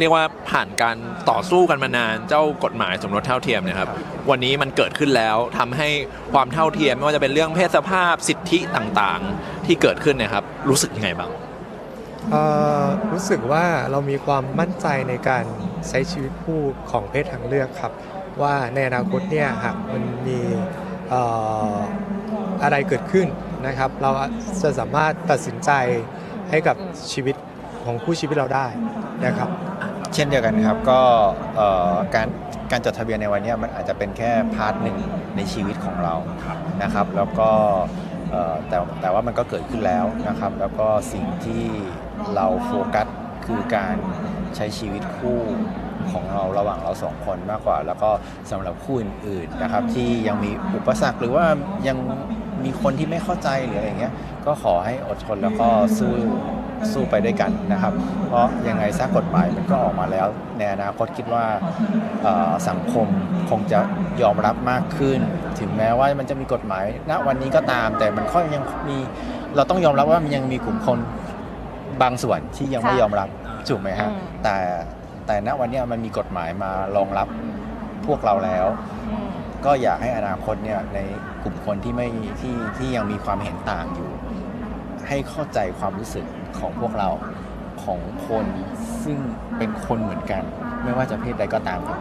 เรียกว่าผ่านการต่อสู้กันมานานเจ้ากฎหมายสมรสเท่าเทียมเนะครับ วันนี้มันเกิดขึ้นแล้วทำให้ความเท่าเทียมไม่ว่าจะเป็นเรื่องเพศสภาพสิทธิต่างๆ ที่เกิดขึ้นเนะครับ รู้สึกยังไงบ้างรู้สึกว่าเรามีความมั่นใจในการใช้ชีวิตคู่ของเพศทางเลือกครับ ว่าในอนาคตเนี่ยหากมันมีอะไรเกิดขึ้นนะครับ เราจะสามารถตัดสินใจให้กับชีวิตของคู่ชีวิตเราได้นะครับ เช่นเดียวกันครับก็การการจดทะเบียนในวันนี้มันอาจจะเป็นแค่พาร์ทหนึ่งในชีวิตของเรานะครับ แล้วก็แต่แต่ว่ามันก็เกิดขึ้นแล้วนะครับ แล้วก็สิ่งที่เราโฟกัสคือการใช้ชีวิตคู่ของเราระหว่างเราสองคนมากกว่า แล้วก็สำหรับคู่อื่นๆนะครับ ที่ยังมีอุปสรรคหรือว่ายังมีคนที่ไม่เข้าใจหรืออะไรเงี้ยก็ขอให้อดทนแล้วก็สู้ สู้ไปด้วยกันนะครับ เพราะยังไงซากกฎหมายมันก็ออกมาแล้ว ในอนาคตคิดว่าเอ่อสังคมคงจะยอมรับมากขึ้น ถึงแม้ว่ามันจะมีกฎหมายณวันนี้ก็ตาม แต่มันก็ยังมีเราต้องยอมรับว่ามันยังมีกลุ่มคนบางส่วนที่ยังไม่ค่ะยอมรับถูกไหมฮะอืมแต่แต่ณวันเนี้ยมันมีกฎหมายมารองรับพวกเราแล้วอืมก็อยากให้อนาคตเนี่ยในกลุ่มคนที่ไม่ที่ที่ยังมีความเห็นต่างอยู่ ให้เข้าใจความรู้สึกของพวกเราของคนซึ่งเป็นคนเหมือนกัน ไม่ว่าจะเพศใดก็ตามครับ